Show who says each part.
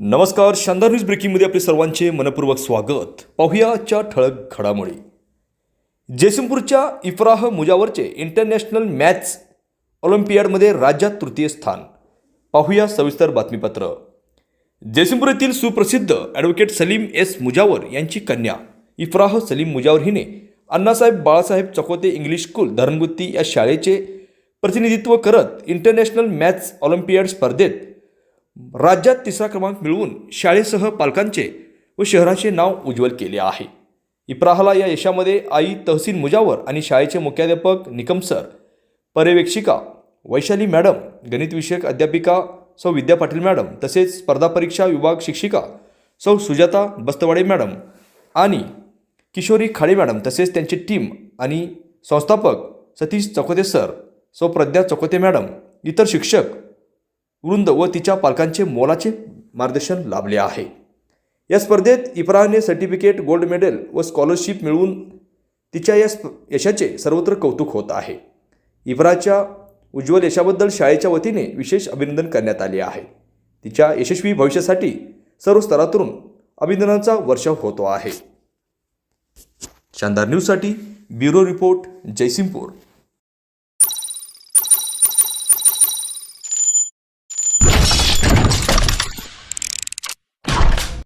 Speaker 1: नमस्कार शानदार न्यूज ब्रेकिंगमध्ये आपले सर्वांचे मनपूर्वक स्वागत. पाहुयाच्या ठळक घडामोडी. जयसिंगपूरच्या इफ्राह मुजावरचे इंटरनॅशनल मॅथ्स ऑलिम्पियाडमध्ये राज्यात तृतीय स्थान. पाहूया सविस्तर बातमीपत्र. जयसिंगपूर येथील सुप्रसिद्ध ॲडव्होकेट सलीम एस मुजावर यांची कन्या इफ्राह सलीम मुजावर हिने अण्णासाहेब बाळासाहेब चकोते इंग्लिश स्कूल धरणगुत्ती या शाळेचे प्रतिनिधित्व करत इंटरनॅशनल मॅथ्स ऑलिम्पियाड स्पर्धेत राज्यात तिसरा क्रमांक मिळवून शाळेसह पालकांचे व शहराचे नाव उज्ज्वल केले आहे. इप्राहला या यशामध्ये आई तहसील मुजावर आणि शाळेचे मुख्याध्यापक निकम सर पर्यवेक्षिका वैशाली मॅडम गणित विषयक अध्यापिका सौ विद्या पाटील मॅडम तसेच स्पर्धा परीक्षा विभाग शिक्षिका सौ सुजाता बस्तवाडे मॅडम आणि किशोरी खाडे मॅडम तसेच त्यांची टीम आणि संस्थापक सतीश चकोते सर सौ प्रज्ञा चकोते मॅडम इतर शिक्षक वृंद व तिच्या पालकांचे मोलाचे मार्गदर्शन लाभले आहे. या स्पर्धेत इफ्राहने सर्टिफिकेट गोल्ड मेडल व स्कॉलरशिप मिळवून तिच्या या स्प यशाचे सर्वत्र कौतुक होत आहे. इफ्राच्या उज्ज्वल यशाबद्दल शाळेच्या वतीने विशेष अभिनंदन करण्यात आले आहे. तिच्या यशस्वी भविष्यासाठी सर्व स्तरातून अभिनंदनाचा वर्षाव होतो आहे. शानदार न्यूजसाठी ब्युरो रिपोर्ट जयसिंगपूर.